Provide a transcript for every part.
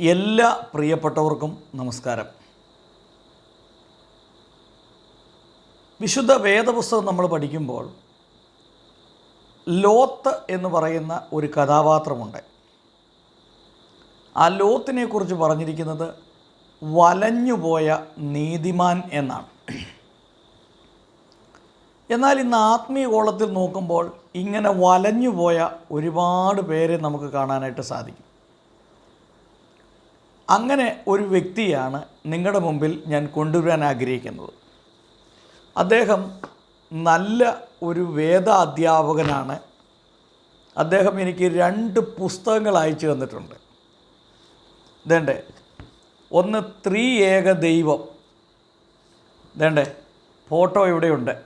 എല്ലാ പ്രിയപ്പെട്ടവർക്കും നമസ്കാരം. വിശുദ്ധ വേദപുസ്തകം നമ്മൾ പഠിക്കുമ്പോൾ ലോത്ത് എന്ന് പറയുന്ന ഒരു കഥാപാത്രമുണ്ട്. ആ ലോത്തിനെ കുറിച്ച് പറഞ്ഞിരിക്കുന്നത് വലഞ്ഞുപോയ നീതിമാൻ എന്നാണ്. എന്നാൽ ഇന്ന് ആത്മീയ കോളത്തിൽ നോക്കുമ്പോൾ ഇങ്ങനെ വലഞ്ഞുപോയ ഒരുപാട് പേരെ നമുക്ക് കാണാനായിട്ട് സാധിക്കും. അങ്ങനെ ഒരു വ്യക്തിയാണ് നിങ്ങളുടെ മുമ്പിൽ ഞാൻ കൊണ്ടുവരാൻ ആഗ്രഹിക്കുന്നത്. അദ്ദേഹം നല്ല ഒരു വേദ അധ്യാപകനാണ് അദ്ദേഹം എനിക്ക് രണ്ട് പുസ്തകങ്ങൾ അയച്ചു തന്നിട്ടുണ്ട്. ഇതേണ്ടേ ഒന്ന് ത്രീ ഏക ദൈവം. ഇതേണ്ടേ ഫോട്ടോ ഇവിടെയുണ്ട്.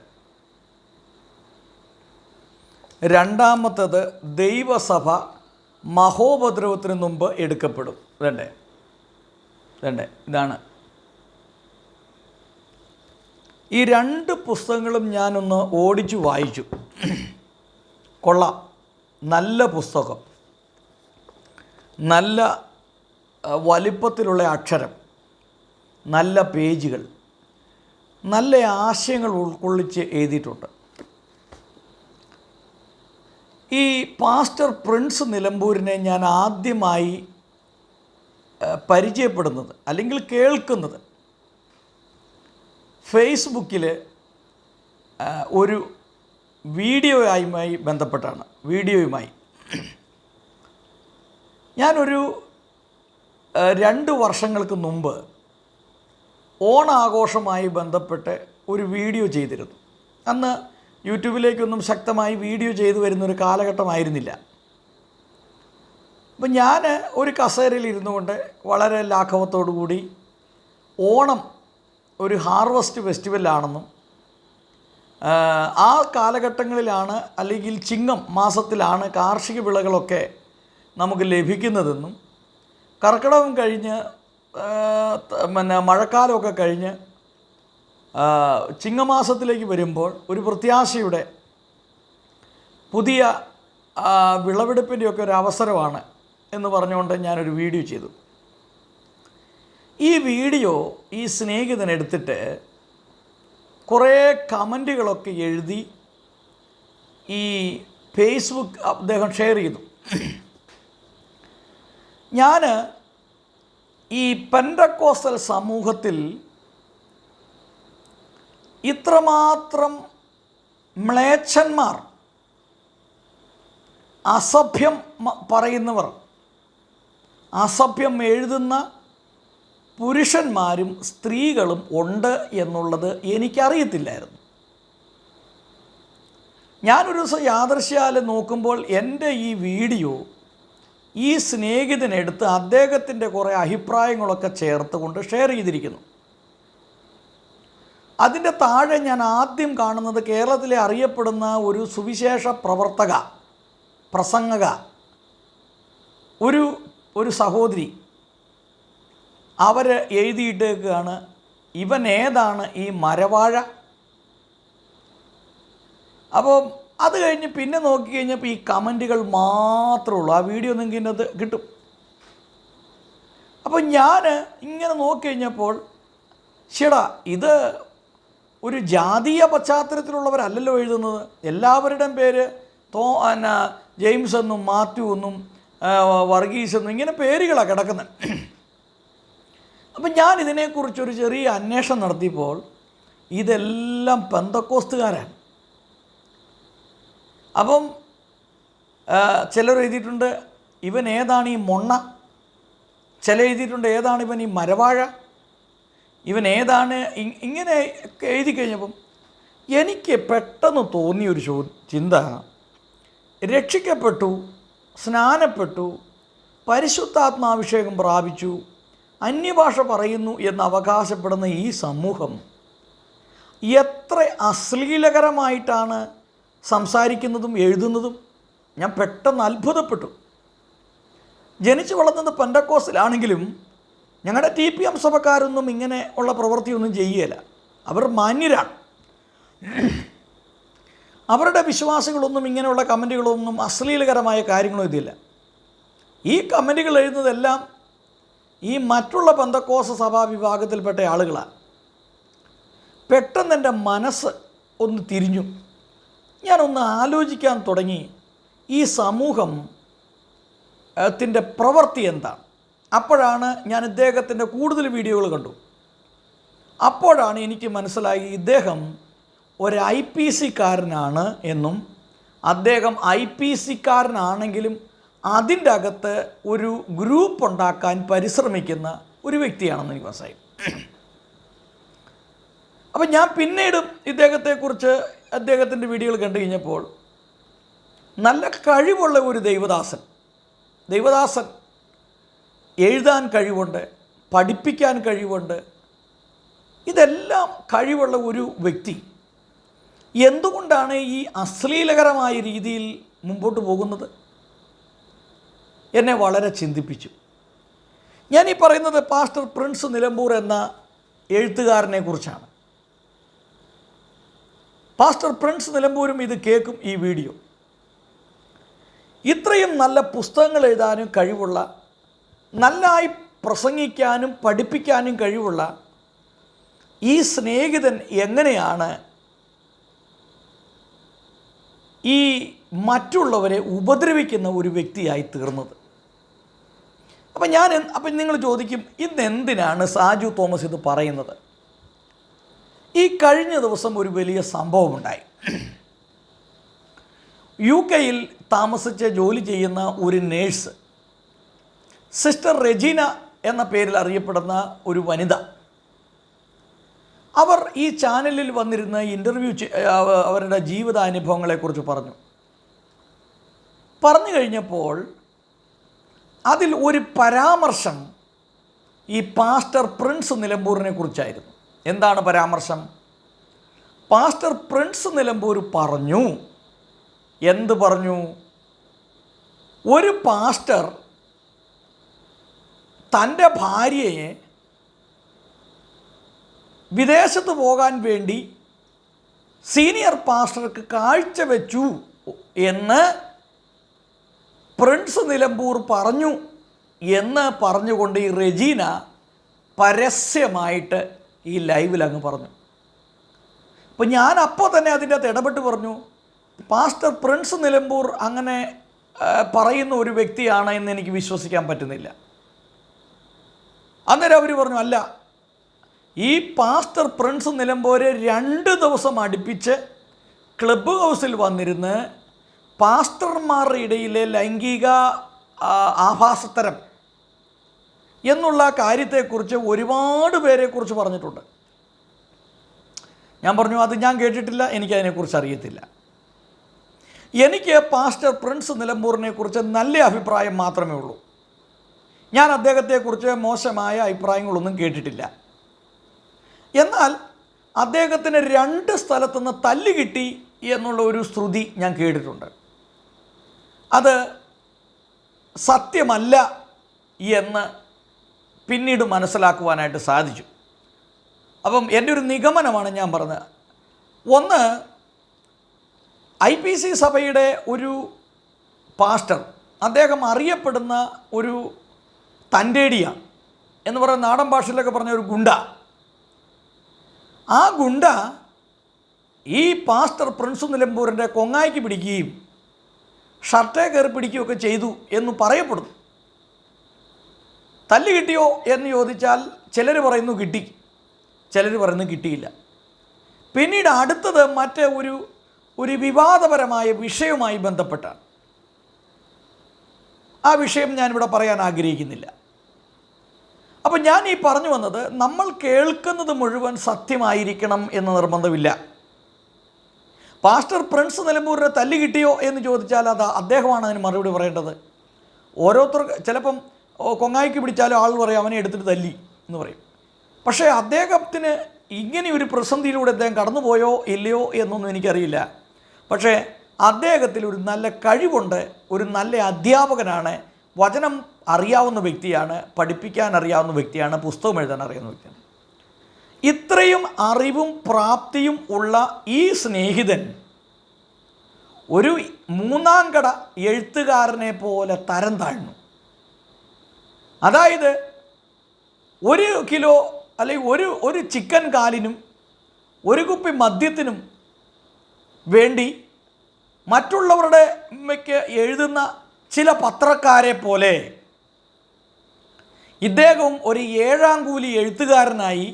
രണ്ടാമത്തത് ദൈവസഭ മഹോപദ്രവത്തിന് മുമ്പ് എടുക്കപ്പെടും. ഇതേണ്ടേ ഇതേണ്ടേ ഇതാണ്. ഈ രണ്ട് പുസ്തകങ്ങളും ഞാനൊന്ന് ഓടിച്ചു വായിച്ചു. കൊള്ളാം. നല്ല പുസ്തകം. നല്ല വലിപ്പത്തിലുള്ള അക്ഷരം. നല്ല പേജുകൾ. നല്ല ആശയങ്ങൾ ഉൾക്കൊള്ളിച്ച് എഴുതിയിട്ടുണ്ട്. ഈ പാസ്റ്റർ പ്രിൻസ് നിലമ്പൂരിനെ ഞാൻ ആദ്യമായി പരിചയപ്പെടുന്നത് അല്ലെങ്കിൽ കേൾക്കുന്നത്. ഫേസ്ബുക്കിൽ ഒരു വീഡിയോയുമായി ബന്ധപ്പെട്ടാണ്. വീഡിയോയുമായി. ഞാനൊരു രണ്ട് വർഷങ്ങൾക്ക് മുമ്പ് ഓണാഘോഷമായി ബന്ധപ്പെട്ട് ഒരു വീഡിയോ ചെയ്തിരുന്നു. അന്ന് യൂട്യൂബിലേക്കൊന്നും ശക്തമായി വീഡിയോ ചെയ്തു വരുന്നൊരു കാലഘട്ടമായിരുന്നില്ല. അപ്പം ഞാൻ ഒരു കസേരയിൽ ഇരുന്നു കൊണ്ട് വളരെ ലാഘവത്തോടു കൂടി ഓണം ഒരു ഹാർവസ്റ്റ് ഫെസ്റ്റിവലാണെന്നും ആ, കാലഘട്ടങ്ങളിലാണ് അല്ലെങ്കിൽ ചിങ്ങം മാസത്തിലാണ് കാർഷിക വിളകളൊക്കെ നമുക്ക് ലഭിക്കുന്നതെന്നും കർക്കിടകം കഴിഞ്ഞ് പിന്നെ മഴക്കാലമൊക്കെ കഴിഞ്ഞ് ചിങ്ങമാസത്തിലേക്ക് വരുമ്പോൾ ഒരു പ്രത്യാശയുടെ പുതിയ വിളവെടുപ്പിന്റെയൊക്കെ ഒരു അവസരമാണ് എന്ന് പറഞ്ഞുകൊണ്ട് ഞാനൊരു വീഡിയോ ചെയ്തു. ഈ വീഡിയോ ഈ സ്നേഹിതൻ എടുത്തിട്ട് കുറേ കമന്റുകളൊക്കെ എഴുതി ഈ ഫേസ്ബുക്ക് അദ്ദേഹം ഷെയർ ചെയ്തു. ഞാൻ ഈ പെൻഡക്കോസ്റ്റൽ സമൂഹത്തിൽ ഇത്രമാത്രം മ്ലേച്ഛന്മാർ അസഭ്യം പറയുന്നവർ അസഭ്യം എഴുതുന്ന പുരുഷന്മാരും സ്ത്രീകളും ഉണ്ട് എന്നുള്ളത് എനിക്കറിയത്തില്ലായിരുന്നു. ഞാനൊരു ദിവസം യാദൃശ്യാൽ നോക്കുമ്പോൾ എന്റെ ഈ വീഡിയോ ഈ സ്നേഹിതനെടുത്ത് അദ്ദേഹത്തിന്റെ കുറേ അഭിപ്രായങ്ങളൊക്കെ ചേർത്ത് കൊണ്ട് ഷെയർ ചെയ്തിരിക്കുന്നു. അതിന്റെ താഴെ ഞാൻ ആദ്യം കാണുന്നത് കേരളത്തിലെ അറിയപ്പെടുന്ന ഒരു സുവിശേഷ പ്രവർത്തക പ്രസംഗക ഒരു ഒരു സഹോദരി അവർ എഴുതിയിട്ടേക്കാണ് ഇവൻ ഏതാണ് ഈ മരവാഴ? അപ്പോൾ അത് കഴിഞ്ഞ് പിന്നെ നോക്കി കഴിഞ്ഞപ്പോൾ ഈ കമന്റുകൾ മാത്രമേ ഉള്ളൂ ആ വീഡിയോ നിങ്ങൾക്ക് ഇതിനകത്ത് കിട്ടും. അപ്പോൾ ഞാൻ ഇങ്ങനെ നോക്കി കഴിഞ്ഞപ്പോൾ ചേടാ ഇത് ഒരു ജാതീയ പശ്ചാത്തലത്തിലുള്ളവരല്ലല്ലോ എഴുതുന്നത്. എല്ലാവരുടെയും പേര് തോ എന്നാ ജെയിംസ് എന്നും മാത്യു എന്നും വർഗീസ് എന്നും ഇങ്ങനെ പേരുകളാണ് കിടക്കുന്നത് അപ്പം ഞാൻ ഇതിനെക്കുറിച്ചൊരു ചെറിയ അന്വേഷണം നടത്തിയപ്പോൾ ഇതെല്ലാം പെന്തക്കോസ്തുകാരാണ്. അപ്പം ചിലർ എഴുതിയിട്ടുണ്ട് ഇവൻ ഏതാണ് ഈ മൊണ്ണ? ചില എഴുതിയിട്ടുണ്ട് ഏതാണ് ഇവൻ ഈ മരവാഴ? ഇവൻ ഏതാണ് ഇങ്ങനെ എഴുതി കഴിഞ്ഞപ്പം എനിക്ക് പെട്ടെന്ന് തോന്നിയൊരു ചോ ചിന്ത രക്ഷിക്കപ്പെട്ടു സ്നാനപ്പെട്ടു പരിശുദ്ധാത്മാഭിഷേകം പ്രാപിച്ചു അന്യഭാഷ പറയുന്നു എന്ന് അവകാശപ്പെടുന്ന ഈ സമൂഹം എത്ര അശ്ലീലകരമായിട്ടാണ് സംസാരിക്കുന്നതും എഴുതുന്നതും. ഞാൻ പെട്ടെന്ന് അത്ഭുതപ്പെട്ടു. ജനിച്ചു വളർന്നത് പെൻഡക്കോസിലാണെങ്കിലും ഞങ്ങളുടെ ടി പി എം സഭക്കാരൊന്നും ഇങ്ങനെ ഉള്ള പ്രവൃത്തിയൊന്നും ചെയ്യുകയില്ല അവർ മാന്യരാണ്. അവരുടെ വിശ്വാസികളൊന്നും ഇങ്ങനെയുള്ള കമന്റുകളൊന്നും അശ്ലീലകരമായ കാര്യങ്ങളും ഇതില്ല. ഈ കമന്റുകൾ എഴുതുന്നതെല്ലാം ഈ മറ്റുള്ള ബന്ധക്കോസ സഭാ വിഭാഗത്തിൽപ്പെട്ട ആളുകളാണ്. പെട്ടെന്ന് എന്റെ മനസ്സ് ഒന്ന് തിരിഞ്ഞു. ഞാനൊന്ന് ആലോചിക്കാൻ തുടങ്ങി. ഈ സമൂഹം ത്തിന്റെ പ്രവൃത്തി എന്താണ്? അപ്പോഴാണ് ഞാൻ ഇദ്ദേഹത്തിന്റെ കൂടുതൽ വീഡിയോകൾ കണ്ടു. അപ്പോഴാണ് എനിക്ക് മനസ്സിലായി ഇദ്ദേഹം ഒരു ഐ പി സിക്കാരനാണ് എന്നും അദ്ദേഹം ഐ പി സിക്കാരനാണെങ്കിലും അതിന്റെ അകത്ത് ഒരു ഗ്രൂപ്പ് ഉണ്ടാക്കാൻ പരിശ്രമിക്കുന്ന ഒരു വ്യക്തിയാണെന്ന് എനിക്ക് മനസ്സിലായി. അപ്പം ഞാൻ പിന്നീട് ഇദ്ദേഹത്തെക്കുറിച്ച് അദ്ദേഹത്തിന്റെ വീഡിയോകൾ കണ്ടു കഴിഞ്ഞപ്പോൾ നല്ല കഴിവുള്ള ഒരു ദൈവദാസൻ ദൈവദാസൻ എഴുതാൻ കഴിവുണ്ട് പഠിപ്പിക്കാൻ കഴിവുണ്ട് ഇതെല്ലാം കഴിവുള്ള ഒരു വ്യക്തി. എന്തുകൊണ്ടാണ് ഈ അശ്ലീലകരമായ രീതിയിൽ മുമ്പോട്ട് പോകുന്നത്? എന്നെ വളരെ ചിന്തിപ്പിച്ചു. ഞാൻ ഈ പറയുന്നത് പാസ്റ്റർ പ്രിൻസ് നിലമ്പൂർ എന്ന എഴുത്തുകാരനെ കുറിച്ചാണ്. പാസ്റ്റർ പ്രിൻസ് നിലമ്പൂരും ഇത് കേൾക്കും ഈ വീഡിയോ. ഇത്രയും നല്ല പുസ്തകങ്ങൾ എഴുതാനും കഴിവുള്ള നന്നായി പ്രസംഗിക്കാനും പഠിപ്പിക്കാനും കഴിവുള്ള ഈ സ്നേഹിതൻ എങ്ങനെയാണ് ഈ മറ്റുള്ളവരെ ഉപദ്രവിക്കുന്ന ഒരു വ്യക്തിയായി തീർന്നത്. അപ്പം ഞാൻ അപ്പം നിങ്ങൾ ചോദിക്കും ഇന്ന് എന്തിനാണ് സാജു തോമസ് ഇത് പറയുന്നത്? ഈ കഴിഞ്ഞ ദിവസം ഒരു വലിയ സംഭവമുണ്ടായി. യു കെയിൽ താമസിച്ച് ജോലി ചെയ്യുന്ന ഒരു നേഴ്സ് സിസ്റ്റർ റെജീന എന്ന പേരിൽ അറിയപ്പെടുന്ന ഒരു വനിത അവർ ഈ ചാനലിൽ വന്നിരുന്ന് ഇന്റർവ്യൂ അവരുടെ ജീവിതാനുഭവങ്ങളെക്കുറിച്ച് പറഞ്ഞു. പറഞ്ഞു കഴിഞ്ഞപ്പോൾ അതിൽ ഒരു പരാമർശം ഈ പാസ്റ്റർ പ്രിൻസ് നിലമ്പൂരിനെ കുറിച്ചായിരുന്നു. എന്താണ് പരാമർശം? പാസ്റ്റർ പ്രിൻസ് നിലമ്പൂർ പറഞ്ഞു. എന്ത് പറഞ്ഞു? ഒരു പാസ്റ്റർ തന്റെ ഭാര്യയെ വിദേശത്ത് പോകാൻ വേണ്ടി സീനിയർ പാസ്റ്റർക്ക് കാഴ്ച വെച്ചു എന്ന് പ്രിൻസ് നിലമ്പൂർ പറഞ്ഞു എന്ന് പറഞ്ഞുകൊണ്ട് ഈ റെജീന പരസ്യമായിട്ട് ഈ ലൈവിൽ അങ്ങ് പറഞ്ഞു. അപ്പം ഞാൻ അപ്പോൾ തന്നെ അതിന്റെ അകത്ത് ഇടപെട്ട് പറഞ്ഞു പാസ്റ്റർ പ്രിൻസ് നിലമ്പൂർ അങ്ങനെ പറയുന്ന ഒരു വ്യക്തിയാണ് എന്ന് എനിക്ക് വിശ്വസിക്കാൻ പറ്റുന്നില്ല. അന്നേരം അവർ പറഞ്ഞു അല്ല ഈ പാസ്റ്റർ പ്രിൻസ് നിലമ്പൂര് രണ്ട് ദിവസം അടുപ്പിച്ച് ക്ലബ്ബ് ഹൗസിൽ വന്നിരുന്ന് പാസ്റ്റർമാരുടെ ഇടയിലെ ലൈംഗിക ആഭാസത്തരം എന്നുള്ള കാര്യത്തെക്കുറിച്ച് ഒരുപാട് പേരെക്കുറിച്ച് പറഞ്ഞിട്ടുണ്ട്. ഞാൻ പറഞ്ഞു അത് ഞാൻ കേട്ടിട്ടില്ല എനിക്കതിനെക്കുറിച്ച് അറിയത്തില്ല. എനിക്ക് പാസ്റ്റർ പ്രിൻസ് നിലമ്പൂറിനെ കുറിച്ച് നല്ല അഭിപ്രായം മാത്രമേ ഉള്ളൂ. ഞാൻ അദ്ദേഹത്തെക്കുറിച്ച് മോശമായ അഭിപ്രായങ്ങളൊന്നും കേട്ടിട്ടില്ല. എന്നാൽ അദ്ദേഹത്തിന് രണ്ട് സ്ഥലത്തുനിന്ന് തല്ല് കിട്ടി എന്നുള്ള ഒരു ശ്രുതി ഞാൻ കേട്ടിട്ടുണ്ട്. അത് സത്യമല്ല എന്ന് പിന്നീട് മനസ്സിലാക്കുവാനായിട്ട് സാധിച്ചു. അപ്പം എന്റെ ഒരു നിഗമനമാണ് ഞാൻ പറഞ്ഞത്. ഒന്ന് ഐ പി സി സഭയുടെ ഒരു പാസ്റ്റർ അദ്ദേഹം അറിയപ്പെടുന്ന ഒരു തന്റേടിയാണ് എന്ന് പറയുന്ന നാടൻ ഭാഷയിലൊക്കെ പറഞ്ഞ ഒരു ഗുണ്ട. ആ ഗുണ്ട ഈ പാസ്റ്റർ പ്രിൻസ് നിലമ്പൂരിന്റെ കൊങ്ങായ്ക്ക് പിടിക്കുകയും ഷർട്ടേ കയറി പിടിക്കുകയൊക്കെ ചെയ്തു എന്ന് പറയപ്പെടുന്നു. തല്ല് കിട്ടിയോ എന്ന് ചോദിച്ചാൽ ചിലർ പറയുന്നു കിട്ടി. ചിലർ പറയുന്നു കിട്ടിയില്ല. പിന്നീട് അടുത്തത് മറ്റേ ഒരു ഒരു വിവാദപരമായ വിഷയവുമായി ബന്ധപ്പെട്ടാണ്. ആ വിഷയം ഞാനിവിടെ പറയാൻ ആഗ്രഹിക്കുന്നില്ല. അപ്പം ഞാൻ ഈ പറഞ്ഞു വന്നത് നമ്മൾ കേൾക്കുന്നത് മുഴുവൻ സത്യമായിരിക്കണം എന്ന് നിർബന്ധമില്ല. പാസ്റ്റർ പ്രിൻസ് നിലമ്പൂരിനെ തല്ല് കിട്ടിയോ എന്ന് ചോദിച്ചാൽ അത് അദ്ദേഹമാണ് അതിന് മറുപടി പറയേണ്ടത്. ഓരോരുത്തർ ചിലപ്പം കൊങ്ങായിക്ക് പിടിച്ചാലും ആൾ പറയും അവനെ എടുത്തിട്ട് തല്ലി എന്ന് പറയും. പക്ഷേ അദ്ദേഹത്തിന് ഇങ്ങനെ ഒരു പ്രതിസന്ധിയിലൂടെ അദ്ദേഹം കടന്നുപോയോ ഇല്ലയോ എന്നൊന്നും എനിക്കറിയില്ല. പക്ഷേ അദ്ദേഹത്തിൽ ഒരു നല്ല കഴിവുണ്ട് ഒരു നല്ല അധ്യാപകനാണ് വചനം അറിയാവുന്ന വ്യക്തിയാണ് പഠിപ്പിക്കാൻ അറിയാവുന്ന വ്യക്തിയാണ് പുസ്തകം എഴുതാൻ അറിയാവുന്ന വ്യക്തിയാണ്. ഇത്രയും അറിവും പ്രാപ്തിയും ഉള്ള ഈ സ്നേഹിതൻ ഒരു മൂന്നാം കട എഴുത്തുകാരനെ പോലെ തരം താഴ്ന്നു. അതായത് ഒരു കിലോ അല്ലെങ്കിൽ ഒരു ഒരു ചിക്കൻ കാലിനും ഒരു കുപ്പി മദ്യത്തിനും വേണ്ടി മറ്റുള്ളവരുടെ എഴുതുന്ന ചില പത്രക്കാരെ പോലെ ഇദ്ദേഹവും ഒരു ഏഴാം കൂലി എഴുത്തുകാരനായി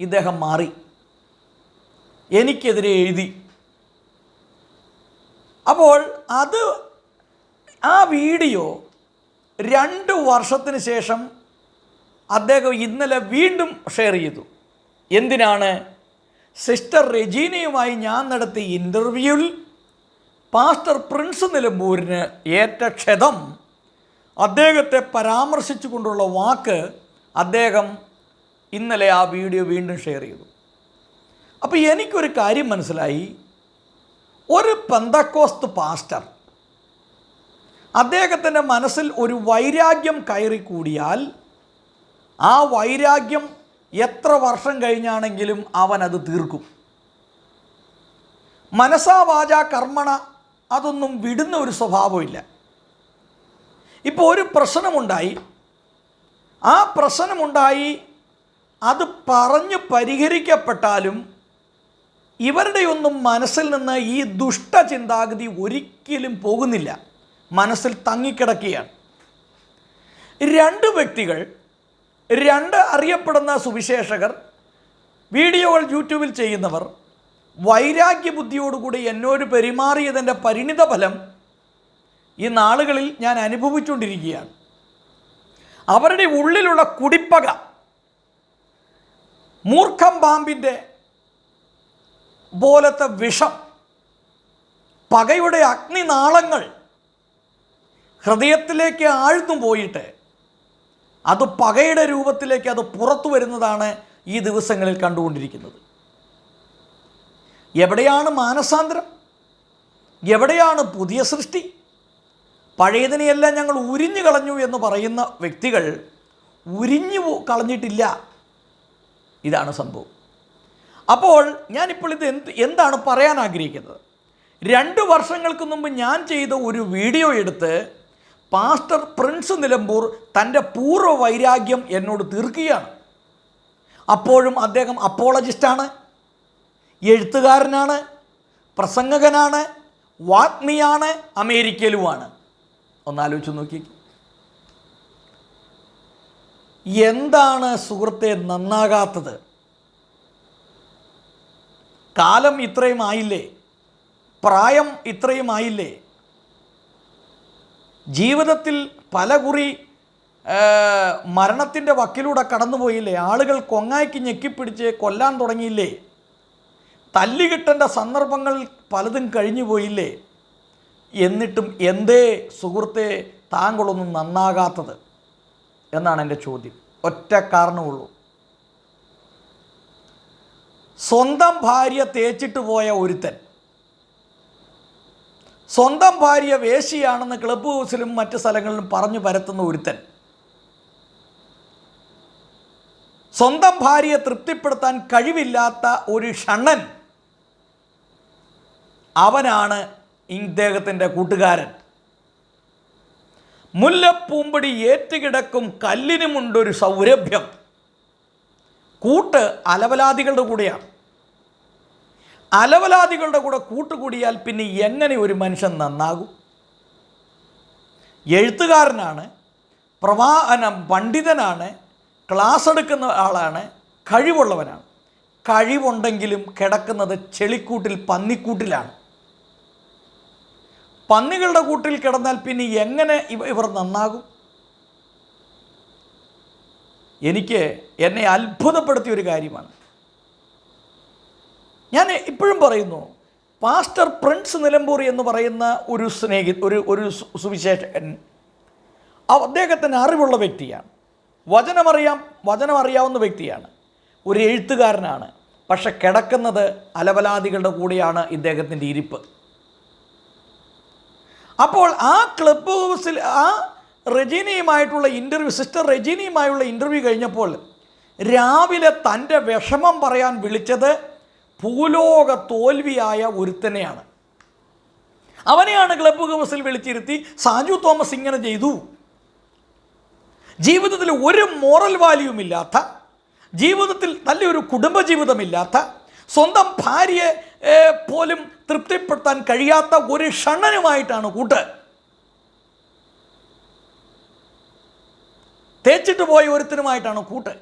ഇദ്ദേഹം മാറി. എനിക്കെതിരെ എഴുതി. അപ്പോൾ അത് ആ വീഡിയോ രണ്ട് വർഷത്തിന് ശേഷം അദ്ദേഹം ഇന്നലെ വീണ്ടും ഷെയർ ചെയ്തു. എന്തിനാണ്? സിസ്റ്റർ റെജീനയുമായി ഞാൻ നടത്തിയ ഇന്റർവ്യൂവിൽ പാസ്റ്റർ പ്രിൻസ് നിലമ്പൂരിന് ഏറ്റ ക്ഷതം. അദ്ദേഹത്തെ പരാമർശിച്ചുകൊണ്ടുള്ള വാക്ക് അദ്ദേഹം ഇന്നലെ ആ വീഡിയോ വീണ്ടും ഷെയർ ചെയ്തു. അപ്പോൾ എനിക്കൊരു കാര്യം മനസ്സിലായി. ഒരു പന്തക്കോസ്ത് പാസ്റ്റർ അദ്ദേഹത്തിന്റെ മനസ്സിൽ ഒരു വൈരാഗ്യം കയറി കൂടിയാൽ ആ വൈരാഗ്യം എത്ര വർഷം കഴിഞ്ഞാണെങ്കിലും അവനത് തീർക്കും. മനസാവാച കർമ്മണ അതൊന്നും വിടുന്ന ഒരു സ്വഭാവമില്ല ഇപ്പോൾ ഒരു പ്രശ്നമുണ്ടായി. ആ പ്രശ്നമുണ്ടായി അത് പറഞ്ഞ് പരിഹരിക്കപ്പെട്ടാലും ഇവരുടെയൊന്നും മനസ്സിൽ നിന്ന് ഈ ദുഷ്ട ചിന്താഗതി ഒരിക്കലും പോകുന്നില്ല. മനസ്സിൽ തങ്ങിക്കിടക്കുകയാണ്. രണ്ട് വ്യക്തികൾ രണ്ട് അറിയപ്പെടുന്ന സുവിശേഷകർ വീഡിയോകൾ യൂട്യൂബിൽ ചെയ്യുന്നവർ വൈരാഗ്യ ബുദ്ധിയോടുകൂടി എന്നോട് പെരുമാറിയതിന്റെ പരിണിത ഫലം ഈ നാളുകളിൽ ഞാൻ അനുഭവിച്ചുകൊണ്ടിരിക്കുകയാണ്. അവരുടെ ഉള്ളിലുള്ള കുടിപ്പക മൂർഖം പാമ്പിന്റെ പോലത്തെ വിഷം പകയുടെ അഗ്നിനാളങ്ങൾ ഹൃദയത്തിലേക്ക് ആഴ്ന്നു പോയിട്ട് അത് പകയുടെ രൂപത്തിലേക്ക് അത് പുറത്തു വരുന്നതാണ് ഈ ദിവസങ്ങളിൽ കണ്ടുകൊണ്ടിരിക്കുന്നത്. എവിടെയാണ് മാനസാന്തരം? എവിടെയാണ് പുതിയ സൃഷ്ടി? പഴയതിനെയെല്ലാം ഞങ്ങൾ ഉരിഞ്ഞു കളഞ്ഞു എന്ന് പറയുന്ന വ്യക്തികൾ ഉരിഞ്ഞു കളഞ്ഞിട്ടില്ല. ഇതാണ് സംഭവം. അപ്പോൾ ഞാനിപ്പോൾ ഇത് എന്ത് എന്താണ് പറയാൻ ആഗ്രഹിക്കുന്നത്? രണ്ട് വർഷങ്ങൾക്ക് മുമ്പ് ഞാൻ ചെയ്ത ഒരു വീഡിയോ എടുത്ത് പാസ്റ്റർ പ്രിൻസ് നിലമ്പൂർ തന്റെ പൂർവ വൈരാഗ്യം എന്നോട് തീർക്കുകയാണ്. അപ്പോഴും അദ്ദേഹം അപ്പോളജിസ്റ്റാണ്. എഴുത്തുകാരനാണ് പ്രസംഗകനാണ് വാഗ്മിയാണ് അമേരിക്കയിലുമാണ്. ഒന്നാലോചിച്ച് നോക്കി. എന്താണ് സുഹൃത്തെ നന്നാകാത്തത്? കാലം ഇത്രയും ആയില്ലേ? പ്രായം ഇത്രയും ആയില്ലേ? ജീവിതത്തിൽ പല കുറി മരണത്തിന്റെ വക്കിലൂടെ കടന്നുപോയില്ലേ? ആളുകൾ കൊങ്ങായ്ക്ക് ഞെക്കിപ്പിടിച്ച് കൊല്ലാൻ തുടങ്ങിയില്ലേ? തല്ലുകിട്ടേണ്ട സന്ദർഭങ്ങൾ പലതും കഴിഞ്ഞു പോയില്ലേ എന്നിട്ടും എന്തേ സുഹൃത്തെ താങ്കളൊന്നും നന്നാകാത്തത്? എന്നാണ് എന്റെ ചോദ്യം. ഒറ്റ കാരണമുള്ളൂ. സ്വന്തം ഭാര്യ തേച്ചിട്ട് പോയ ഒരുത്തൻ. സ്വന്തം ഭാര്യ വേശിയാണെന്ന് ക്ലബ് ഹൗസിലും മറ്റ് സ്ഥലങ്ങളിലും പറഞ്ഞു പരത്തുന്ന ഒരുത്തൻ. സ്വന്തം ഭാര്യയെ തൃപ്തിപ്പെടുത്താൻ കഴിവില്ലാത്ത ഒരു ഷണ്ണൻ. അവനാണ് ഇദ്ദേഹത്തിന്റെ കൂട്ടുകാരൻ. മുല്ലപ്പൂമ്പടി ഏറ്റുകിടക്കും കല്ലിനുമുണ്ടൊരു സൗരഭ്യം. കൂട്ട് അലവലാദികളുടെ കൂടെയാണ്. അലവലാദികളുടെ കൂടെ കൂട്ടുകൂടിയാൽ പിന്നെ എങ്ങനെ ഒരു മനുഷ്യൻ നന്നാകും? എഴുത്തുകാരനാണ് പ്രവാഹന പണ്ഡിതനാണ് ക്ലാസ് എടുക്കുന്ന ആളാണ് കഴിവുള്ളവനാണ്. കഴിവുണ്ടെങ്കിലും കിടക്കുന്നത് ചെളിക്കൂട്ടിൽ പന്നിക്കൂട്ടിലാണ്. പന്നികളുടെ കൂട്ടിൽ കിടന്നാൽ പിന്നെ എങ്ങനെ ഇവ ഇവർ നന്നാകും? എനിക്ക് എന്നെ അത്ഭുതപ്പെടുത്തിയ ഒരു കാര്യമാണ്. ഞാൻ ഇപ്പോഴും പറയുന്നു പാസ്റ്റർ പ്രിൻസ് നിലമ്പൂർ എന്ന് പറയുന്ന ഒരു സ്നേഹി ഒരു ഒരു സുവിശേഷകൻ അദ്ദേഹത്തിന് അറിവുള്ള വ്യക്തിയാണ്. വചനമറിയാം വചനമറിയാവുന്ന വ്യക്തിയാണ്. ഒരു എഴുത്തുകാരനാണ്. പക്ഷെ കിടക്കുന്നത് അലവലാദികളുടെ കൂടെയാണ് ഇദ്ദേഹത്തിന്റെ ഇരിപ്പ്. അപ്പോൾ ആ ക്ലബ് ഹൗസിൽ ആ റെജീനയുമായിട്ടുള്ള ഇന്റർവ്യൂ സിസ്റ്റർ റെജീനയുമായുള്ള ഇന്റർവ്യൂ കഴിഞ്ഞപ്പോൾ രാവിലെ തന്റെ വിഷമം പറയാൻ വിളിച്ചത് ഭൂലോക തോൽവിയായ ഒരുത്തനെയാണ്. അവനെയാണ് ക്ലബ് ഹൗസിൽ വിളിച്ചിരുത്തി സാജു തോമസ് ഇങ്ങനെ ചെയ്തു. ജീവിതത്തിൽ ഒരു മോറൽ വാല്യൂമില്ലാത്ത ജീവിതത്തിൽ നല്ലൊരു കുടുംബജീവിതമില്ലാത്ത സ്വന്തം ഭാര്യയെ പോലും തൃപ്തിപ്പെടുത്താൻ കഴിയാത്ത ഒരു ഷണ്ണനുമായിട്ടാണ് കൂട്ട്. തേച്ചിട്ട് പോയ ഒരുത്തനുമായിട്ടാണ് കൂട്ട്.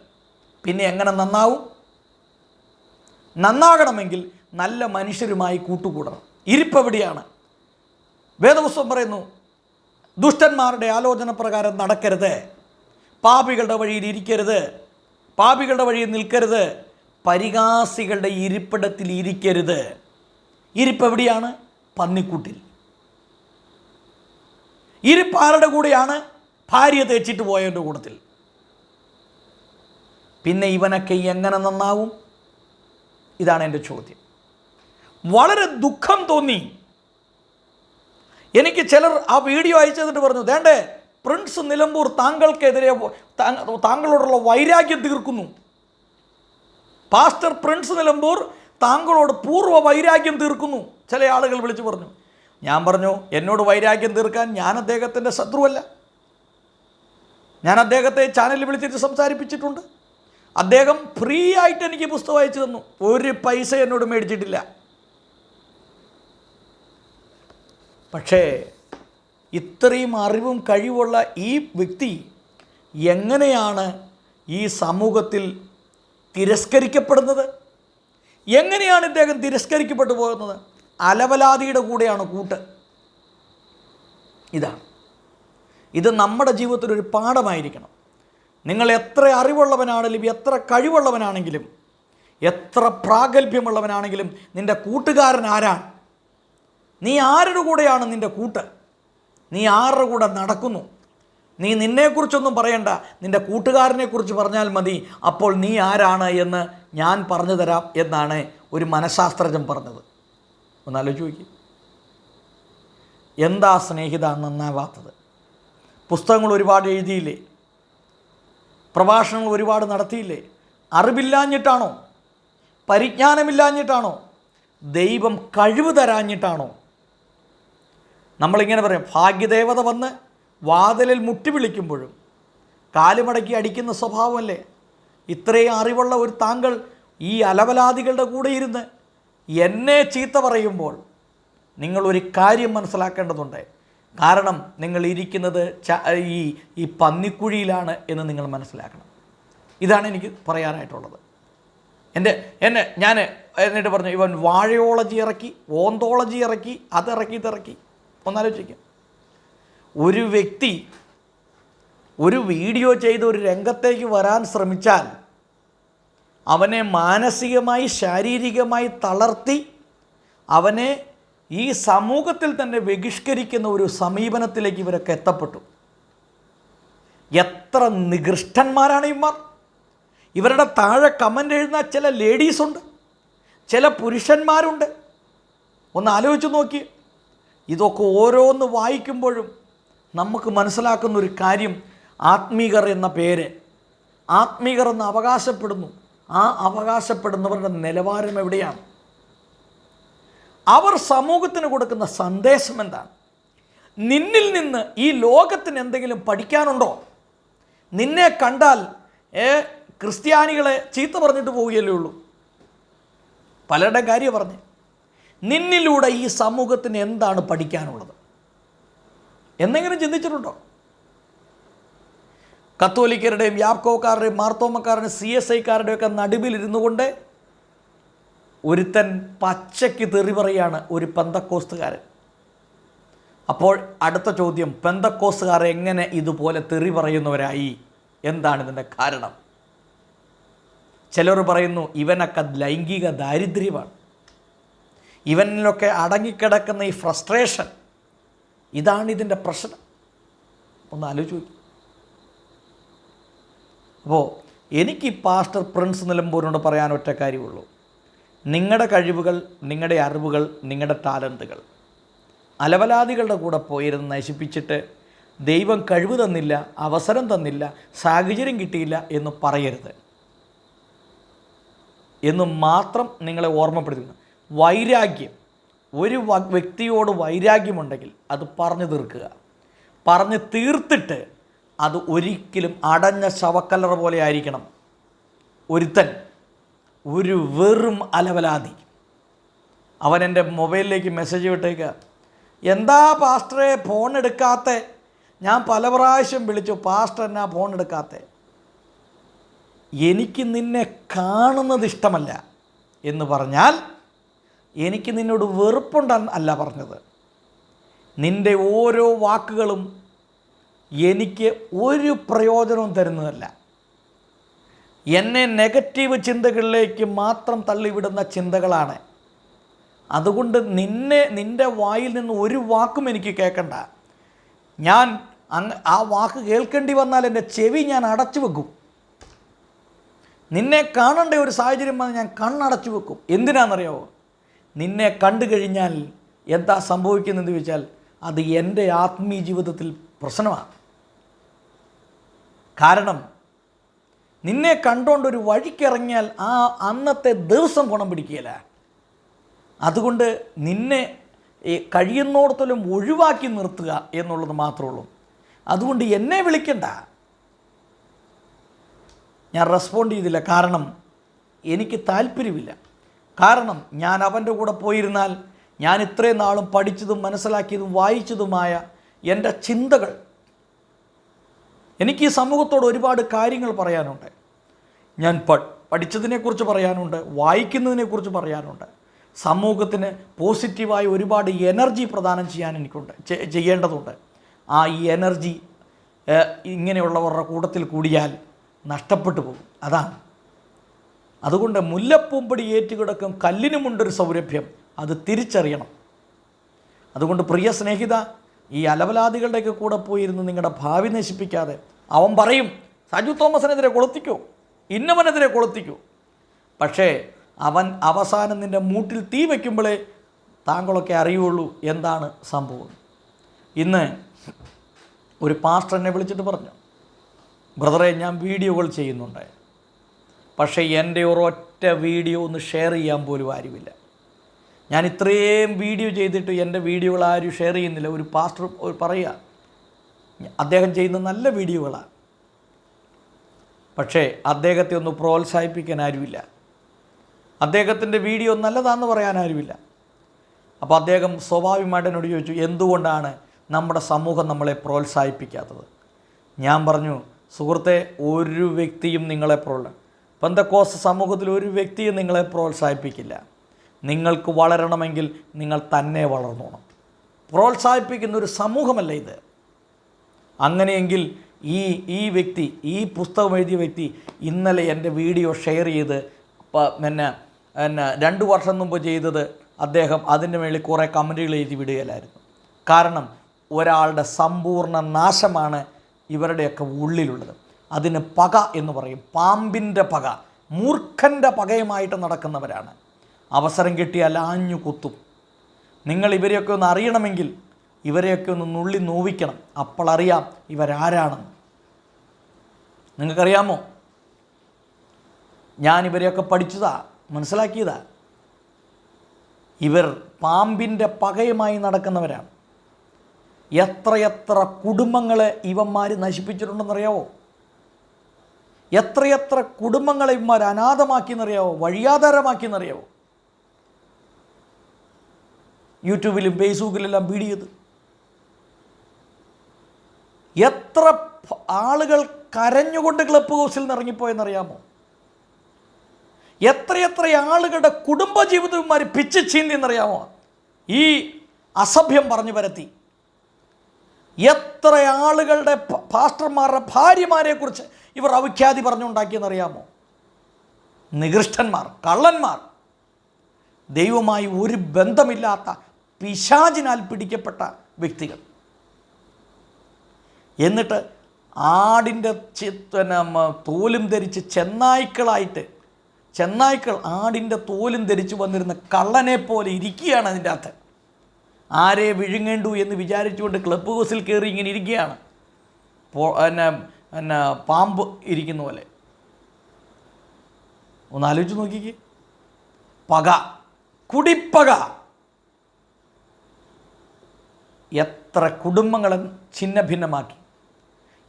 പിന്നെ എങ്ങനെ നന്നാവും? നന്നാകണമെങ്കിൽ നല്ല മനുഷ്യരുമായി കൂട്ടുകൂടണം. ഇരിപ്പെവിടെയാണ്? വേദപുസ്തകം പറയുന്നു ദുഷ്ടന്മാരുടെ ആലോചന പ്രകാരം നടക്കരുത്. പാപികളുടെ വഴിയിൽ ഇരിക്കരുത്. പാപികളുടെ വഴിയിൽ നിൽക്കരുത്. പരിഹാസികളുടെ ഇരിപ്പിടത്തിൽ ഇരിക്കരുത്. ഇരിപ്പെവിടെയാണ് പന്നിക്കൂട്ടിൽ. ഇരിപ്പ് ആരുടെ കൂടെയാണ്? ഭാര്യ തേച്ചിട്ട് പോയവന്റെ കൂട്ടത്തിൽ. പിന്നെ ഇവനൊക്കെ എങ്ങനെ നന്നാവും? ഇതാണ് എന്റെ ചോദ്യം. വളരെ ദുഃഖം തോന്നി. എനിക്ക് ചിലർ ആ വീഡിയോ അയച്ചു തന്നിട്ട് പറഞ്ഞു വേണ്ടേ പ്രിൻസ് നിലമ്പൂർ താങ്കൾക്കെതിരെ താങ്ക- താങ്കളോടുള്ള വൈരാഗ്യം തീർക്കുന്നു. പാസ്റ്റർ പ്രിൻസ് നിലമ്പൂർ താങ്കളോട് പൂർവ വൈരാഗ്യം തീർക്കുന്നു. ചില ആളുകൾ വിളിച്ചു പറഞ്ഞു. ഞാൻ പറഞ്ഞു എന്നോട് വൈരാഗ്യം തീർക്കാൻ ഞാൻ അദ്ദേഹത്തിന്റെ ശത്രുവല്ല. ഞാൻ അദ്ദേഹത്തെ ചാനലിൽ വിളിച്ചിട്ട് സംസാരിപ്പിച്ചിട്ടുണ്ട്. അദ്ദേഹം ഫ്രീ ആയിട്ട് എനിക്ക് പുസ്തകം അയച്ചു തന്നു. ഒരു പൈസ എന്നോട് മേടിച്ചിട്ടില്ല. പക്ഷേ ഇത്രയും അറിവും കഴിവുള്ള ഈ വ്യക്തി എങ്ങനെയാണ് ഈ സമൂഹത്തിൽ തിരസ്കരിക്കപ്പെടുന്നത്? എങ്ങനെയാണ് ഇദ്ദേഹം തിരസ്കരിക്കപ്പെട്ടു പോകുന്നത്? അലവലാതിയുടെ കൂടെയാണ് കൂട്ട്. ഇതാണ്. ഇത് നമ്മുടെ ജീവിതത്തിൽ ഒരു പാഠമായിരിക്കണം. നിങ്ങൾ എത്ര അറിവുള്ളവനാണെങ്കിലും എത്ര കഴിവുള്ളവനാണെങ്കിലും എത്ര പ്രാഗൽഭ്യമുള്ളവനാണെങ്കിലും നിന്റെ കൂട്ടുകാരൻ ആരാണ് നീ ആരുടെ കൂടെയാണ് നിന്റെ കൂട്ട്? നീ ആരുടെ കൂടെ നടക്കുന്നു? നീ നിന്നെക്കുറിച്ചൊന്നും പറയണ്ട. നിന്റെ കൂട്ടുകാരനെക്കുറിച്ച് പറഞ്ഞാൽ മതി. അപ്പോൾ നീ ആരാണ് എന്ന് ഞാൻ പറഞ്ഞു തരാം എന്നാണ് ഒരു മനഃശാസ്ത്രജ്ഞൻ പറഞ്ഞത്. ഒന്നാലോചിച്ച് നോക്കി. എന്താ സ്നേഹിത നന്നാവാത്തത്? പുസ്തകങ്ങൾ ഒരുപാട് എഴുതിയില്ലേ? പ്രഭാഷണങ്ങൾ ഒരുപാട് നടത്തിയില്ലേ? അറിവില്ലാഞ്ഞിട്ടാണോ? പരിജ്ഞാനമില്ലാഞ്ഞിട്ടാണോ? ദൈവം കഴിവ് തരാഞ്ഞിട്ടാണോ? നമ്മളിങ്ങനെ പറയും ഭാഗ്യദേവത വന്ന് വാതിലിൽ മുട്ടി വിളിക്കുമ്പോഴും കാലുമടക്കി അടിക്കുന്ന സ്വഭാവമല്ലേ? ഇത്രയും അറിവുള്ള ഒരു താങ്കൾ ഈ അലവലാദികളുടെ കൂടെ ഇരുന്ന് എന്നെ ചീത്ത പറയുമ്പോൾ നിങ്ങളൊരു കാര്യം മനസ്സിലാക്കേണ്ടതുണ്ട്. കാരണം നിങ്ങൾ ഇരിക്കുന്നത് ഈ ഈ പന്നിക്കുഴിയിലാണ് എന്ന് നിങ്ങൾ മനസ്സിലാക്കണം. ഇതാണ് എനിക്ക് പറയാനായിട്ടുള്ളത്. എന്റെ എന്നെ ഞാൻ എന്നിട്ട് പറഞ്ഞു ഇവൻ വാഴയോളജി ഇറക്കി ഓന്തോളജി ഇറക്കി അതിറക്കി ഇതിറക്കി ഒന്നാലോചിക്കാം. ഒരു വ്യക്തി ഒരു വീഡിയോ ചെയ്ത് ഒരു രംഗത്തേക്ക് വരാൻ ശ്രമിച്ചാൽ അവനെ മാനസികമായി ശാരീരികമായി തളർത്തി അവനെ ഈ സമൂഹത്തിൽ തന്നെ ബഹിഷ്കരിക്കുന്ന ഒരു സമീപനത്തിലേക്ക് ഇവരൊക്കെ എത്തപ്പെട്ടു. എത്ര നികൃഷ്ടന്മാരാണ് ഇവന്മാർ. ഇവരുടെ താഴെ കമന്റ് എഴുതുന്ന ചില ലേഡീസുണ്ട് ചില പുരുഷന്മാരുണ്ട്. ഒന്ന് ആലോചിച്ച് നോക്കി ഇതൊക്കെ ഓരോന്ന് വായിക്കുമ്പോഴും നമുക്ക് മനസ്സിലാക്കുന്ന ഒരു കാര്യം ആത്മീകർ എന്ന പേര്. ആത്മീകർ എന്ന് അവകാശപ്പെടുന്നു. ആ അവകാശപ്പെടുന്നവരുടെ നിലവാരം എവിടെയാണ്? അവർ സമൂഹത്തിന് കൊടുക്കുന്ന സന്ദേശം എന്താണ്? നിന്നിൽ നിന്ന് ഈ ലോകത്തിന് എന്തെങ്കിലും പഠിക്കാനുണ്ടോ? നിന്നെ കണ്ടാൽ ഏ ക്രിസ്ത്യാനികളെ ചീത്ത പറഞ്ഞിട്ട് പോവുകയല്ലേ ഉള്ളൂ. പലരുടെ കാര്യം പറഞ്ഞ്. നിന്നിലൂടെ ഈ സമൂഹത്തിന് എന്താണ് പഠിക്കാനുള്ളത്? എന്നെങ്കിലും ചിന്തിച്ചിട്ടുണ്ടോ? കത്തോലിക്കരുടെയും യാപ്കോക്കാരുടെയും മാർത്തോമക്കാരുടെയും സി എസ് ഐക്കാരുടെയും ഒക്കെ നടുവിലിരുന്നു കൊണ്ട് ഒരുത്തൻ പച്ചയ്ക്ക് തെറി പറയാണ് ഒരു പെന്തക്കോസ്തുകാരൻ. അപ്പോൾ അടുത്ത ചോദ്യം പെന്തക്കോസ്തുകാർ എങ്ങനെ ഇതുപോലെ തെറി പറയുന്നവരായി? എന്താണ് ഇതിന്റെ കാരണം? ചിലർ പറയുന്നു ഇവനൊക്കെ ലൈംഗിക ദാരിദ്ര്യമാണ്. ഇവനിലൊക്കെ അടങ്ങിക്കിടക്കുന്ന ഈ ഫ്രസ്ട്രേഷൻ ഇതാണ് ഇതിന്റെ പ്രശ്നം. ഒന്ന് ആലോചിച്ച് അപ്പോൾ എനിക്ക് പാസ്റ്റർ പ്രിൻസ് നിലമ്പൂരിനോട് പറയാൻ ഒറ്റ കാര്യമുള്ളൂ. നിങ്ങളുടെ കഴിവുകൾ നിങ്ങളുടെ അറിവുകൾ നിങ്ങളുടെ ടാലന്റുകൾ അലവലാദികളുടെ കൂടെ പോയിരുന്ന് നശിപ്പിച്ചിട്ട് ദൈവം കഴിവ് തന്നില്ല അവസരം തന്നില്ല സാഹചര്യം കിട്ടിയില്ല എന്ന് പറയരുത്. എന്ന് മാത്രം നിങ്ങളെ ഓർമ്മപ്പെടുത്തുന്നു. വൈരാഗ്യം ഒരു വ്യക്തിയോട് വൈരാഗ്യമുണ്ടെങ്കിൽ അത് പറഞ്ഞു തീർക്കുക. പറഞ്ഞ് തീർത്തിട്ട് അത് ഒരിക്കലും അടഞ്ഞ ശവക്കല്ലറ പോലെ ആയിരിക്കണം. ഒരുത്തൻ ഒരു വെറും അലവലാതി. അവൻ എന്റെ മൊബൈലിലേക്ക് മെസ്സേജ് വിട്ടേക്കുക എന്താ പാസ്റ്ററെ ഫോൺ എടുക്കാത്ത? ഞാൻ പല പ്രാവശ്യം വിളിച്ചു പാസ്റ്റർ എന്നാ ഫോൺ എടുക്കാത്ത? എനിക്ക് നിന്നെ കാണുന്നത് ഇഷ്ടമല്ല എന്ന് പറഞ്ഞാൽ എനിക്ക് നിന്നോട് വെറുപ്പുണ്ടെന്ന് അല്ല പറഞ്ഞത്. നിന്റെ ഓരോ വാക്കുകളും എനിക്ക് ഒരു പ്രയോജനവും തരുന്നതല്ല. എന്നെ നെഗറ്റീവ് ചിന്തകളിലേക്ക് മാത്രം തള്ളിവിടുന്ന ചിന്തകളാണ്. അതുകൊണ്ട് നിന്നെ നിന്റെ വായിൽ നിന്ന് ഒരു വാക്കും എനിക്ക് കേൾക്കണ്ട. ഞാൻ അങ്ങ് ആ വാക്ക് കേൾക്കേണ്ടി വന്നാൽ എന്റെ ചെവി ഞാൻ അടച്ചു വെക്കും. നിന്നെ കാണേണ്ട ഒരു സാഹചര്യം വന്ന് ഞാൻ കണ്ണടച്ചു വെക്കും. എന്തിനാണെന്നറിയാവോ? നിന്നെ കണ്ടു കഴിഞ്ഞാൽ എന്താ സംഭവിക്കുന്നതെന്ന് ചോദിച്ചാൽ അത് എന്റെ ആത്മീയ ജീവിതത്തിൽ പ്രശ്നമാണ്. കാരണം നിന്നെ കണ്ടുകൊണ്ട് ഒരു വഴിക്കിറങ്ങിയാൽ ആ അന്നത്തെ ദിവസം ഗുണം പിടിക്കുകയില്ല. അതുകൊണ്ട് നിന്നെ കഴിയുന്നിടത്തോളം ഒഴിവാക്കി നിർത്തുക എന്നുള്ളത് മാത്രമേ ഉള്ളൂ. അതുകൊണ്ട് എന്നെ വിളിക്കണ്ട. ഞാൻ റെസ്പോണ്ട് ചെയ്തില്ല. കാരണം എനിക്ക് താല്പര്യമില്ല. കാരണം ഞാൻ അവന്റെ കൂടെ പോയിരുന്നാൽ ഞാൻ ഇത്രയും നാളും പഠിച്ചതും മനസ്സിലാക്കിയതും വായിച്ചതുമായ എന്റെ ചിന്തകൾ. എനിക്ക് ഈ സമൂഹത്തോട് ഒരുപാട് കാര്യങ്ങൾ പറയാനുണ്ട്. ഞാൻ പഠിച്ചതിനെക്കുറിച്ച് പറയാനുണ്ട് വായിക്കുന്നതിനെക്കുറിച്ച് പറയാനുണ്ട്. സമൂഹത്തിന് പോസിറ്റീവായ ഒരുപാട് എനർജി പ്രദാനം ചെയ്യാൻ എനിക്കുണ്ട് ചെയ്യേണ്ടതുണ്ട്. ആ ഈ എനർജി ഇങ്ങനെയുള്ളവരുടെ കൂട്ടത്തിൽ കൂടിയാൽ നഷ്ടപ്പെട്ടു പോകും. അതാണ്. അതുകൊണ്ട് മുല്ലപ്പൂമ്പടി ഏറ്റുകിടക്കും കല്ലിനുമുണ്ടൊരു സൗരഭ്യം. അത് തിരിച്ചറിയണം. അതുകൊണ്ട് പ്രിയ സ്നേഹിത ഈ അലവലാദികളുടെയൊക്കെ കൂടെ പോയിരുന്ന് നിങ്ങളുടെ ഭാവി നശിപ്പിക്കാതെ അവൻ പറയും സജു തോമസിനെതിരെ കൊളുത്തിക്കോ ഇന്നവനെതിരെ കൊളുത്തിക്കോ. പക്ഷേ അവൻ അവസാനം നിന്റെ മൂട്ടിൽ തീ വയ്ക്കുമ്പോഴേ താങ്കളൊക്കെ അറിയുള്ളൂ എന്താണ് സംഭവം. ഇന്ന് ഒരു പാസ്റ്റർ എന്നെ വിളിച്ചിട്ട് പറഞ്ഞു ബ്രദറെ ഞാൻ വീഡിയോകൾ ചെയ്യുന്നുണ്ട്. പക്ഷേ എന്റെ ഒരൊറ്റ വീഡിയോ ഒന്ന് ഷെയർ ചെയ്യാൻ പോലും ആരുമില്ല. ഞാൻ ഇത്രയും വീഡിയോ ചെയ്തിട്ട് എന്റെ വീഡിയോകൾ ആരും ഷെയർ ചെയ്യുന്നില്ല. ഒരു പാസ്റ്റർ പറയുക അദ്ദേഹം ചെയ്യുന്ന നല്ല വീഡിയോകളാണ്. പക്ഷേ അദ്ദേഹത്തെ ഒന്ന് പ്രോത്സാഹിപ്പിക്കാൻ ആരുമില്ല. അദ്ദേഹത്തിന്റെ വീഡിയോ നല്ലതാണെന്ന് പറയാൻ ആരുമില്ല. അപ്പോൾ അദ്ദേഹം സ്വാഭാവികമായിട്ട് എന്നോട് ചോദിച്ചു എന്തുകൊണ്ടാണ് നമ്മുടെ സമൂഹം നമ്മളെ പ്രോത്സാഹിപ്പിക്കാത്തത്? ഞാൻ പറഞ്ഞു സുഹൃത്തെ ഒരു വ്യക്തിയും നിങ്ങളെ പ്രോത്സാ പെന്തക്കോസ് സമൂഹത്തിൽ ഒരു വ്യക്തിയും നിങ്ങളെ പ്രോത്സാഹിപ്പിക്കില്ല. നിങ്ങൾക്ക് വളരണമെങ്കിൽ നിങ്ങൾ തന്നെ വളർന്നോണം. പ്രോത്സാഹിപ്പിക്കുന്ന ഒരു സമൂഹമല്ല ഇത്? അങ്ങനെയെങ്കിൽ ഈ ഈ വ്യക്തി ഈ പുസ്തകം എഴുതിയ വ്യക്തി ഇന്നലെ എന്റെ വീഡിയോ ഷെയർ ചെയ്ത് പിന്നെ പിന്നെ രണ്ട് വർഷം മുമ്പ് ചെയ്തത് അദ്ദേഹം അതിന്റെ മേളിൽ കുറേ കമന്റുകൾ എഴുതി വിടുകയില്ലായിരുന്നു. കാരണം ഒരാളുടെ സമ്പൂർണ നാശമാണ് ഇവരുടെയൊക്കെ ഉള്ളിലുള്ളത്. അതിന് പക എന്ന് പറയും. പാമ്പിന്റെ പക മൂർഖന്റെ പകയുമായിട്ട് നടക്കുന്നവരാണ്. അവസരം കിട്ടിയാൽ ആഞ്ഞു കുത്തും. നിങ്ങൾ ഇവരെയൊക്കെ ഒന്ന് അറിയണമെങ്കിൽ ഇവരെയൊക്കെ ഒന്ന് നുള്ളി നോവിക്കണം. അപ്പോൾ അറിയാം ഇവരാരാണെന്ന്. നിങ്ങൾക്കറിയാമോ? ഞാൻ ഇവരെയൊക്കെ പഠിച്ചതാ മനസ്സിലാക്കിയതാ. ഇവർ പാമ്പിന്റെ പകയുമായി നടക്കുന്നവരാണ്. എത്രയെത്ര കുടുംബങ്ങളെ ഇവന്മാർ നശിപ്പിച്ചിട്ടുണ്ടെന്നറിയാവോ? എത്രയെത്ര കുടുംബങ്ങളെ ഇവന്മാർ അനാഥമാക്കിയെന്നറിയാവോ? വഴിയാധാരമാക്കിയെന്നറിയാവോ? യൂട്യൂബിലും ഫേസ്ബുക്കിലെല്ലാം വീഡിയോ ചെയ്ത് എത്ര ആളുകൾ കരഞ്ഞുകൊണ്ട് ക്ലബ് ഹൗസിൽ നിന്ന് ഇറങ്ങിപ്പോയെന്നറിയാമോ? എത്രയെത്ര ആളുകളുടെ കുടുംബ കുടുംബജീവിതന്മാർ പിച്ച് ചീന്തി എന്നറിയാമോ ഈ അസഭ്യം പറഞ്ഞു പരത്തി. എത്ര ആളുകളുടെ പാസ്റ്റർമാരുടെ ഭാര്യമാരെക്കുറിച്ച് ഇവർ അവിഖ്യാതി പറഞ്ഞുണ്ടാക്കിയെന്നറിയാമോ? നികൃഷ്ടന്മാർ കള്ളന്മാർ. ദൈവമായി ഒരു ബന്ധമില്ലാത്ത പിശാചിനാൽ പിടിക്കപ്പെട്ട വ്യക്തികൾ. എന്നിട്ട് ആടിന്റെ പിന്നെ തോലും ധരിച്ച് ചെന്നായ്ക്കളായിട്ട് ചെന്നായ്ക്കൾ ആടിന്റെ തോലും ധരിച്ച് വന്നിരുന്ന കള്ളനെ പോലെ ഇരിക്കുകയാണ് അതിന്റെ അകത്ത്. ആരെ വിഴുങ്ങേണ്ടു എന്ന് വിചാരിച്ചുകൊണ്ട് ക്ലബ് ഹൗസിൽ കയറി ഇങ്ങനെ ഇരിക്കുകയാണ്. പിന്നെ പിന്നെ പാമ്പ് ഇരിക്കുന്ന പോലെ. ഒന്ന് ആലോചിച്ച് നോക്കിക്കേ. പക. കുടിപ്പക. എത്ര കുടുംബങ്ങളെ ഛിന്ന ഭിന്നമാക്കി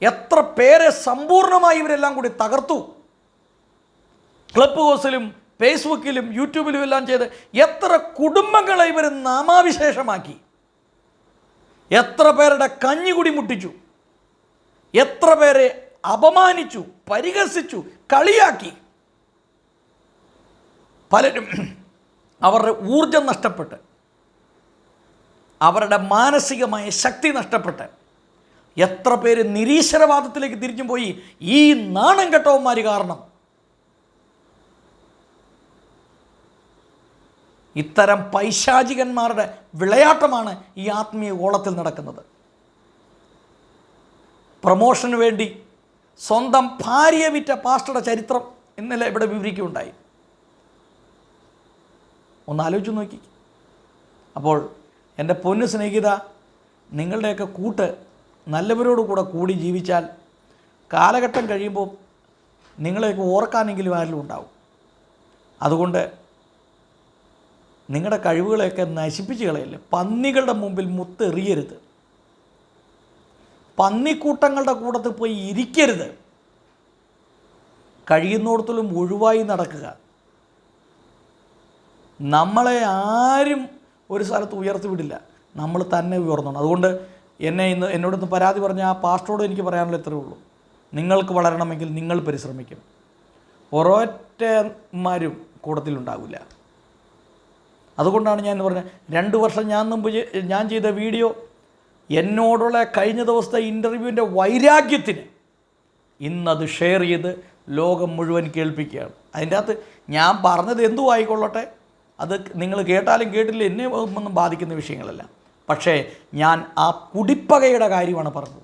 എത്ര പേരെ സമ്പൂർണമായി ഇവരെല്ലാം കൂടി തകർത്തു. ക്ലബ് ഹൗസിലും ഫേസ്ബുക്കിലും യൂട്യൂബിലും എല്ലാം ചെയ്ത് എത്ര കുടുംബങ്ങളെ ഇവർ നാമാവിശേഷമാക്കി. എത്ര പേരുടെ കഞ്ഞി കൂടി മുട്ടിച്ചു. എത്ര പേരെ അപമാനിച്ചു പരിഹസിച്ചു കളിയാക്കി. പലരും അവരുടെ ഊർജം നഷ്ടപ്പെട്ട് അവരുടെ മാനസികമായ ശക്തി നഷ്ടപ്പെട്ട് എത്ര പേര് നിരീശ്വരവാദത്തിലേക്ക് തിരിഞ്ഞു പോയി. ഈ നാണം കെട്ടവന്മാർ കാരണം. ഇത്തരം പൈശാചികന്മാരുടെ വിളയാട്ടമാണ് ഈ ആത്മീയ ഓളത്തിൽ നടക്കുന്നത്. പ്രമോഷന് വേണ്ടി സ്വന്തം ഭാര്യയെ വിറ്റ പാസ്റ്ററുടെ ചരിത്രം ഇന്നലെ ഇവിടെ വിവരിക്കുകയുണ്ടായി. ഒന്ന് ആലോചിച്ച് നോക്കി. അപ്പോൾ എന്റെ പൊന്നു സ്നേഹിത നിങ്ങളുടെയൊക്കെ കൂട്ട് നല്ലവരോട് കൂടെ കൂടി ജീവിച്ചാൽ കാലഘട്ടം കഴിയുമ്പോൾ നിങ്ങളെയൊക്കെ ഓർക്കാനെങ്കിലും ആരെങ്കിലും ഉണ്ടാവും. അതുകൊണ്ട് നിങ്ങളുടെ കഴിവുകളെയൊക്കെ നശിപ്പിച്ച് കളയല്ലേ? പന്നികളുടെ മുമ്പിൽ മുത്തെറിയരുത്. പന്നിക്കൂട്ടങ്ങളുടെ കൂട്ടത്തിൽ പോയി ഇരിക്കരുത്. കഴിയുന്നിടത്തോളം ഒഴിവായി നടക്കുക. നമ്മളെ ആരും ഒരു സ്ഥലത്ത് ഉയർത്തിവിടില്ല നമ്മൾ തന്നെ ഉയർന്നോണം. അതുകൊണ്ട് എന്നെ ഇന്ന് എന്നോടൊന്ന് പരാതി പറഞ്ഞ ആ പാസ്റ്ററോട് എനിക്ക് പറയാനുള്ള ഇത്രയേ ഉള്ളൂ. നിങ്ങൾക്ക് വളരണമെങ്കിൽ നിങ്ങൾ പരിശ്രമിക്കും. ഒരൊറ്റമാരും കൂട്ടത്തിലുണ്ടാവില്ല അതുകൊണ്ടാണ് ഞാൻ പറഞ്ഞത്. രണ്ട് വർഷം ഞാൻ മുമ്പ് ഞാൻ ചെയ്ത വീഡിയോ എന്നോടുള്ള കഴിഞ്ഞ ദിവസത്തെ ഇന്റർവ്യൂവിന്റെ വൈരാഗ്യത്തിന് ഇന്നത് ഷെയർ ചെയ്ത് ലോകം മുഴുവൻ കേൾപ്പിക്കുകയാണ്. അതിന്റെ അകത്ത് ഞാൻ പറഞ്ഞത് എന്തു ആയിക്കൊള്ളട്ടെ. അത് നിങ്ങൾ കേട്ടാലും കേട്ടില്ല എന്നെ ഒന്നും ബാധിക്കുന്ന വിഷയങ്ങളല്ല. പക്ഷേ ഞാൻ ആ കുടിപ്പകയുടെ കാര്യമാണ് പറഞ്ഞത്.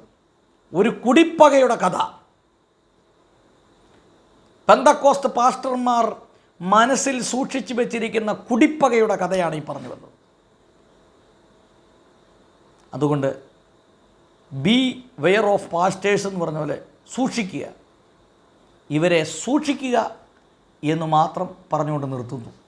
ഒരു കുടിപ്പകയുടെ കഥ. പെന്തക്കോസ്റ്റ് പാസ്റ്റർമാർ മനസ്സിൽ സൂക്ഷിച്ചു വെച്ചിരിക്കുന്ന കുടിപ്പകയുടെ കഥയാണ് ഈ പറഞ്ഞു വന്നത് അതുകൊണ്ട് ബി വെയർ ഓഫ് പാസ്റ്റേഴ്സ് എന്ന് പറഞ്ഞ പോലെ സൂക്ഷിക്കുക. ഇവരെ സൂക്ഷിക്കുക എന്ന് മാത്രം പറഞ്ഞുകൊണ്ട് നിർത്തുന്നു.